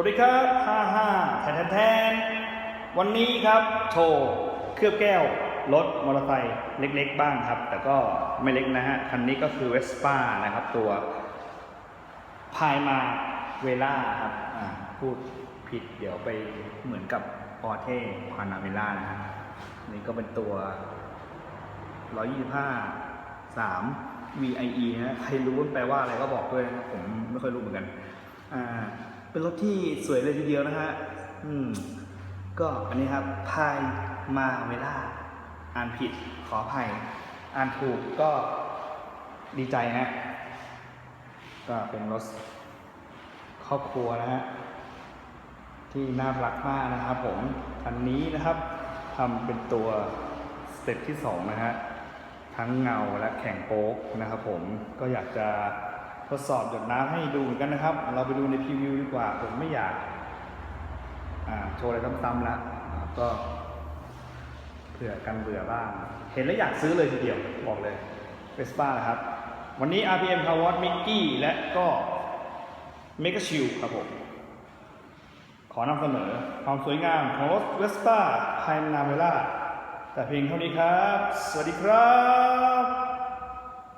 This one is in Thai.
วัสดีครับ55แทนแทนแทน วันนี้ครับโชว์เคลือบแก้วรถมอเตอร์ไซค์เล็กๆ บ้างครับ แต่ก็ไม่เล็กนะฮะ คันนี้ก็คือเวสป้านะครับ ตัวพายมาเวล่าครับพูดผิดเดี๋ยวไปเหมือนกับปอเท่พานาเวล่านะฮะนี่ก็เป็นตัว 125 3 VIE นะใครรู้มันแปลว่าอะไรก็บอกด้วยนะผมไม่ค่อยรู้เหมือนกันอ่า เป็นรถที่สวยเลยทีเดียวนะฮะอืมก็อันนี้ครับพายมาเวล่าอ่านผิดขออภัย อ่านถูกก็ดีใจฮะก็เป็นรถครอบครัวนะฮะที่น่ารักมากนะครับผมคันนี้นะครับทำเป็นตัวสเต็ปที่ 2 นะฮะทั้งเงาและแข่งโป๊กนะครับผมก็อยากจะ ทดสอบหยดน้ำให้ดูเหมือนกันนะครับ เราไปดูในพรีวิวดีกว่า ผมไม่อยากโชว์อะไรซ้ำๆแล้วก็เผื่อกันเบื่อบ้าง เห็นแล้วอยากซื้อเลยทีเดียวบอกเลยเวสป้านะครับ วันนี้ RPM p o w e r Mickey และก็ m e g a s h i e l ครับผม ขอนำเสนอความสวยงามของรถเวสป้าไฮนาเวล่าแต่เพียงเท่านี้ครับ สวัสดีครับ